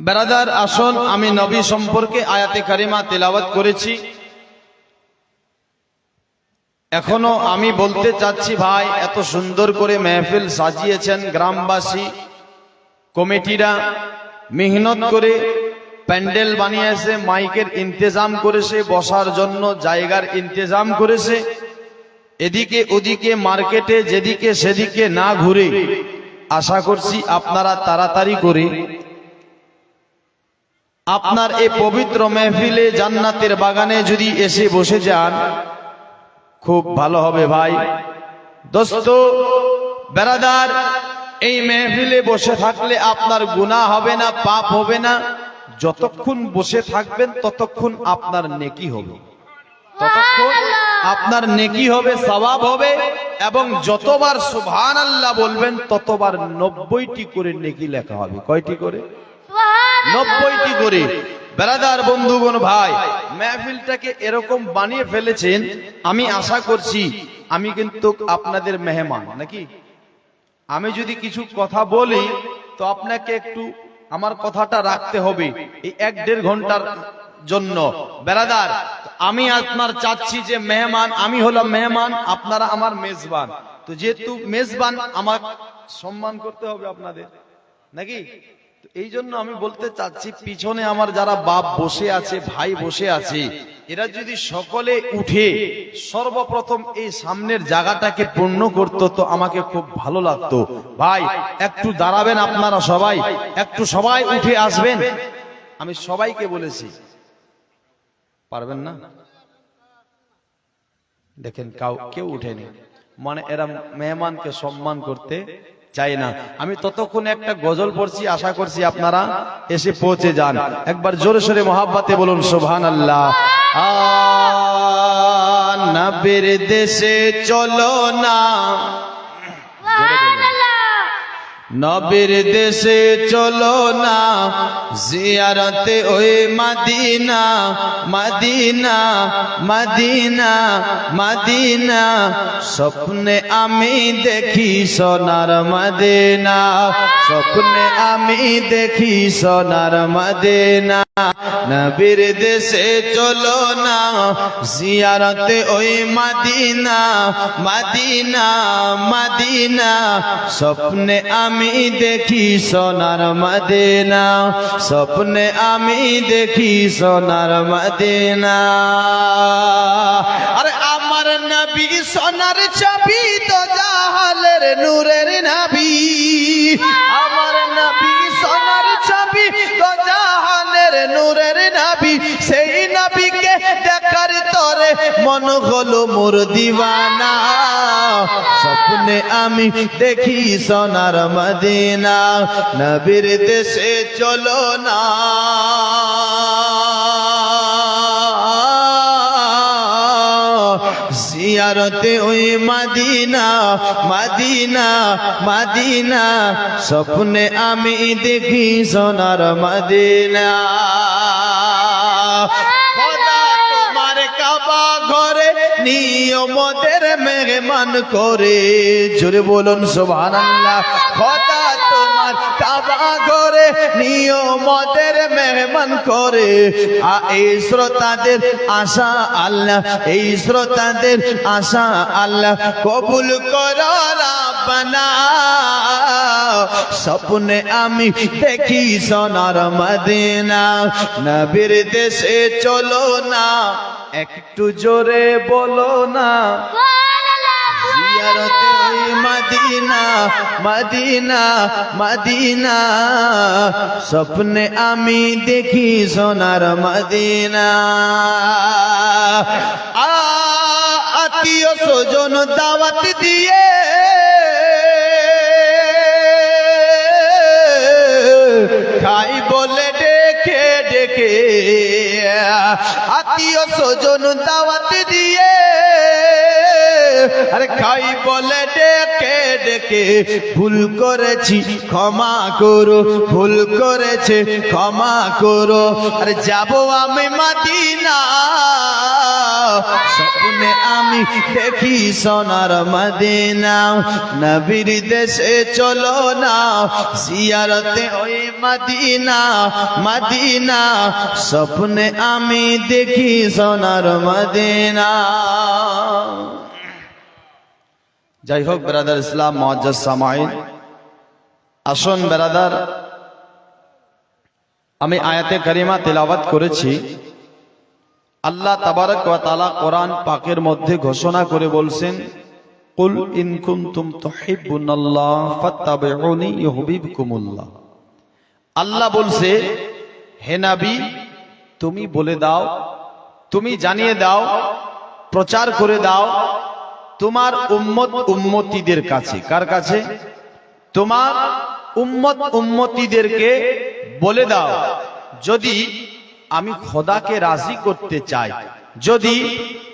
বেরাদার, আসন, আমি নবী সম্পর্কে আয়াতে কারিমা তেলাওয়াত করেছি। এখনও আমি বলতে চাচ্ছি, ভাই, এত সুন্দর করে মেহফিল সাজিয়েছেন গ্রামবাসী, কমিটিরা, মেহনত করে প্যান্ডেল বানিয়েছে, মাইকের ইন্তেজাম করেছে, বসার জন্য জায়গার ইন্তেজাম করেছে। এদিকে ওদিকে মার্কেটে যেদিকে সেদিকে না ঘুরে আশা করছি আপনারা তাড়াতাড়ি করে আপনার এই পবিত্র মেহফিলে জান্নাতের বাগানে যদি এসে বসে যান, খুব ভালো হবে ভাই। দোস্ত, বেরাদার, এই মেহফিলে বসে থাকলে আপনার গুনাহ হবে না, পাপ হবে না। যতক্ষণ বসে থাকবেন, ততক্ষণ আপনার নেকি হবে। ততক্ষণ আপনার নেকি হবে সওয়াব হবে এবং যতবার সুবহান আল্লাহ বলবেন ততবার নব্বইটি করে নেকি লেখা হবে। কয়টি করে? নব্বইটি করে। বেড়াদার বন্ধুগণ ভাই মেহফিলটাকে এরকম বানিয়ে ফেলেছেন আমি আশা করছি আমি কিন্তু আপনাদের মেহমান নাকি? আমি যদি কিছু কথা বলি তো আপনাকে একটু আমার কথাটা রাখতে হবে। এই এক দেড় ঘণ্টার জন্য। বেড়াদার আমি আপনার চাচ্ছি যে মেহমান, আমি হলাম মেহমান, আপনারা আমার মেজবান। তো যেহেতু মেজবান, আমার সম্মান করতে হবে আপনাদের। নাকি? এই জন্য আমি বলতে চাচ্ছি, পিছনে আমার যারা বাপ বসে আছে, ভাই বসে আছে, এরা যদি সকলে উঠে সর্বপ্রথম এই সামনের জায়গাটাকে পূর্ণ করত, তো আমাকে খুব ভালো লাগতো। ভাই, একটু দাঁড়াবেন আপনারা সবাই, একটু সবাই উঠে আসবেন। আমি সবাইকে বলেছি পারবেন না? দেখেন, কাউ, কেউ উঠেনি। মানে এরা মেহমানকে সম্মান করতে চাই না। আমি ততক্ষণ একটা গজল পড়ছি, আশা করছি আপনারা এসে পৌঁছে যান। একবার জোরে সোরে মহাব্বাতে বলুন সোভান আল্লাহ নবীর দেশে চলো না। নবীর দেশে চলো না, জিয়ারতে ওই মাদিনা মাদিনা মাদিনা মাদিনা। স্বপ্নে আমি দেখি সোনার মদিনা, স্বপ্নে আমি দেখি সোনার মদিনা। নবীর দেশে চলো না, জিয়ারতে ওই মাদিনা মাদিনা মাদিনা। স্বপ্নে আমি দেখি সোনার মদিনা, স্বপ্নে আমি দেখি সোনার মদিনা। আরে আমার নবী সোনার ছবি তো জাহালের নূরের নবী। আমার নবী মন হলো মোর দিওয়ানা। স্বপ্নে আমি দেখি সোনার মদিনা। নবীর দেশে চলো না। জিয়ারতে ওই মাদিনা মাদিনা মাদিনা। স্বপ্নে আমি দেখি সোনার মদিনা। নিয়মদের মেহমান করে। জোরে বলুন, সুবহানাল্লাহ। খোদা তোমার কাবা ঘরে নিয়মদের মেহমান করে। এই শ্রোতাদের আশা আল্লাহ, এই শ্রোতাদের আশা আল্লাহ। কবুল করো রাব্বানা স্বপ্নে আমি দেখি সোনার মদিনা। নবীর দেশে চলো না। একটু জোরে বলো না। জিয়ারতে ওই মদিনা মদিনা মদিনা। স্বপ্নে আমি দেখি সোনার মদিনা। আত্মীয় স্বজন দাওয়াত দিয়ে খাই বলে ডেকে ডেকে। আত্মীয় স্বজন দাওয়াত দিয়ে, আরে খাই বলে ডেকে ডেকে, ভুল করেছি, ক্ষমা করো, ভুল করেছে, ক্ষমা করো। আরে যাব আমি মাদিনা স্বপ্নে আমি দেখি সোনার মদিনা। নবীর দেশে চলো না ওই মদিনা মদিনা। স্বপ্নে আমি দেখি সোনার মদিনা। যাই হোক, বেরাদার ইসলাম মহাজ আসুন, বেরাদার। আমি আয়াতে কারিমা তেলাওয়াত করেছি। আল্লাহ তাবারক ওয়া তাআলা কোরআন পাকের মধ্যে ঘোষণা করে বলছেন, কুল ইন কুনতুম তুহিব্বুনাল্লাহ ফাত্তাবিউনি ইউহিব্বুকুমুল্লাহ। আল্লাহ বলছে, হে নবী, তুমি বলে দাও, তুমি জানিয়ে দাও, প্রচার করে দাও তোমার উম্মত উম্মতিদের কাছে। কার কাছে? তোমার উম্মত উম্মতিদেরকে বলে দাও। যদি আমি খোদাকে রাজি করতে চাই। যদি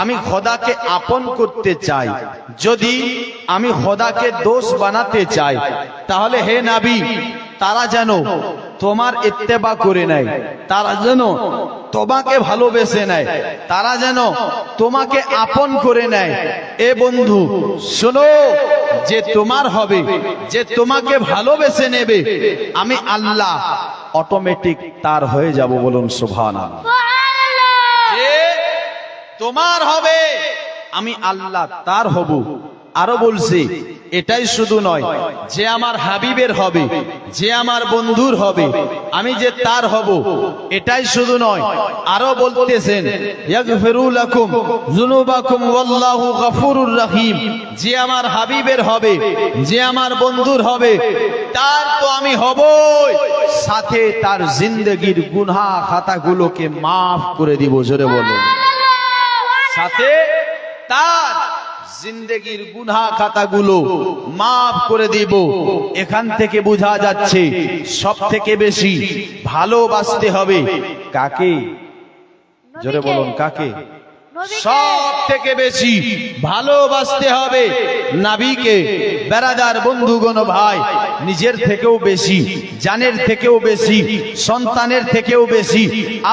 আমি খোদাকে আপন করতে চাই, যদি আমি খোদাকে দোষ বানাতে চাই, তাহলে হে নাবি, তারা যেন তোমার ইত্তেবা করে নেয়, তারা যেন তোমাকে ভালোবেসে নেয়, তারা যেন তোমাকে আপন করে নেয়। এ বন্ধু, শোনো, যে তোমার হবে, যে তোমাকে ভালোবেসে নেবে, আমি আল্লাহ অটোমেটিক তার হয়ে যাব বলুন সুভান যে তোমার হবে আমি আল্লাহ তার হব। আরও বলছি এটাই শুধু নয় যে আমার হাবিবের হবে যে আমার বন্ধুর হবে আমি যে তার হব এটাই শুধু নয় আরও বলতেছেন ইয়াগফিরু লাকুম যুনুবাকুম ওয়াল্লাহু গফুরুর রহিম। যে আমার হাবিবের হবে যে আমার বন্ধুর হবে তার তো আমি হবই। সাথে তার জিন্দগির গুনাহ খাতাগুলোকে মাফ করে দিব, জোরে বলুন। সাথে তার জিন্দগির গুনা খাতাগুলো মাফ করে দিব। এখান থেকে বোঝা যাচ্ছে সব থেকে বেশি ভালোবাসতে হবে কাকে? জোরে বলুন, কাকে? সব থেকে বেশি ভালোবাসতে হবে নাবিকে বেড়াদার বন্ধুগণ ভাই নিজের থেকেও বেশি, জানের থেকেও বেশি, সন্তানের থেকেও বেশি,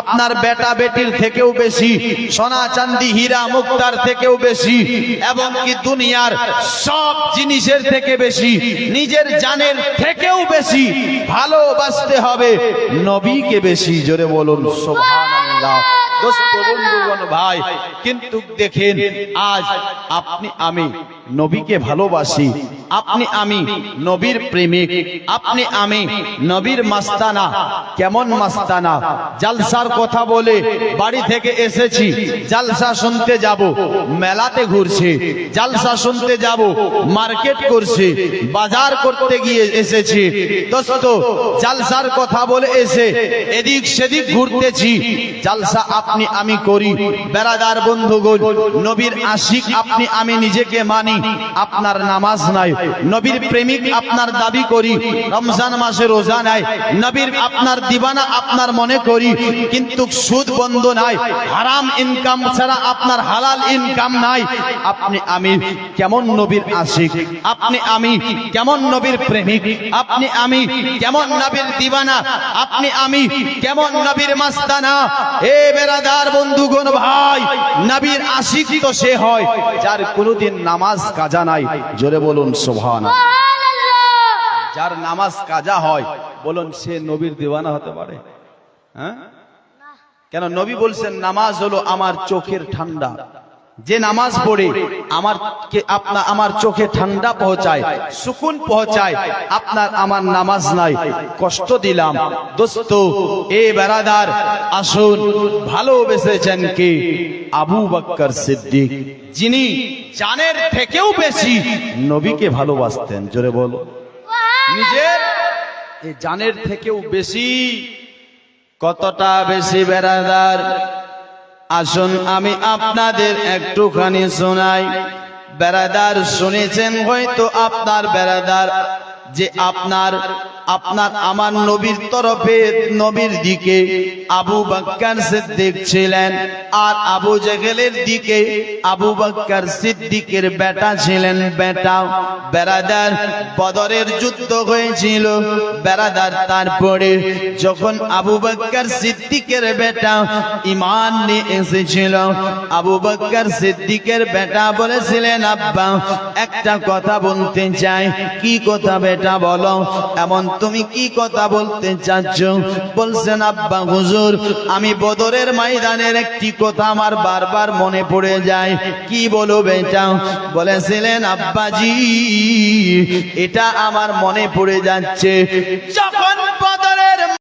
আপনার বেটা বেটির থেকেও বেশি, সোনা চান্দি হীরা মুক্তার থেকেও বেশি এবং কি দুনিয়ার সব জিনিসের থেকে বেশি, নিজের জানের থেকেও বেশি, ভালোবাসতে হবে নবীকে বেশি, জোরে বলুন, সুবহানাল্লাহ। ভাই, কিন্তু দেখেন, আজ আপনি আমি নবীকে ভালোবাসি, আপনি আমি নবীর প্রেমিক, আপনি আমি নবীর মাস্তানা, কেমন মাস্তানা? জালসার কথা বলে বাড়ি থেকে এসেছি, জালসা শুনতে যাব, মেলাতে ঘুরছে, জালসা শুনতে যাব, মার্কেট করছে, বাজার করতে গিয়ে এসেছি। দোস্ত, জালসার কথা বলে এসে এদিক সেদিক ঘুরতেছি, জালসা আপনি আমি করি। বেড়াদার বন্ধুগণ, নবীর আশিক আপনি, আমি নিজেকে মানি। আপনার নামাজ নাই। নবীর প্রেমিক আপনার দাবি করি। রমজান মাসে রোজা নাই। নবীর আপনার দিবানা আপনার মনে করি। কিন্তু সুদ বন্ধ নাই। হারাম ইনকাম ছাড়া আপনার হালাল ইনকাম নাই। আপনি আমি কেমন নবীর আশিক? আপনি আমি কেমন নবীর প্রেমিক? আপনি আমি কেমন নবীর দিবানা? আপনি আমি কেমন নবীর মাস্তানা? এ বেরাদার বন্ধুগণ ভাই নবীর আশিক তো সে হয় যার কোনোদিন নামাজ কাজা নাই। জোরে বলুন সোভানা যার নামাজ কাজা হয় বলুন সে নবীর দিওয়ানা হতে পারে। হ্যাঁ? কেন নবী বলছেন নামাজ হলো আমার চোখের ঠান্ডা। যে নামাজ পড়ে আমার আপনার আমার চোখে ঠান্ডা পৌঁছায়, সুকুন পৌঁছায়, আপনার আমার নামাজ নাই। কষ্ট দিলাম। দোস্ত, এ বেড়াদার, আসুন, ভালোবেসেছেন কে? আবু বক্কর সিদ্দিক, যিনি জানের থেকেও বেশি নবীকে ভালোবাসতেন। জোরে বলো। নিজের জানের থেকেও বেশি কতটা বেশি বেড়াদার? আসুন আমি আপনাদের একটুখানি শোনাই। বেড়াদার শুনেছেন হয়তো আপনার বেড়াদার যে আপনার আপনার আমার নবীর তরফে নবীর দিকে আবু বাক্কার সিদ্দিক ছিলেন আর আবু জেহেলের দিকে আবু বাক্কার সিদ্দিকের বেটা ছিলেন। বেটা বেরাদার বদরের যুদ্ধ হয়েছিল। বেরাদার তারপরে যখন আবু বাক্কার সিদ্দিকের বেটা ইমান নিয়ে এসেছিল, আবু বাক্কার সিদ্দিকের বেটা বলেছিলেন, আব্বা, একটা কথা বলতে চাই। কি কথা বেটা? বলো, এমন তুমি কি কথা বলতে চাচ্ছ? বলছেন, আব্বা হুজুর, আমি বদরের ময়দানের একটি কথা আমার বারবার মনে পড়ে যায়। কি বলো বেটা? বলেছিলেন, আব্বাজি, এটা আমার মনে পড়ে যাচ্ছে। যখন বদরের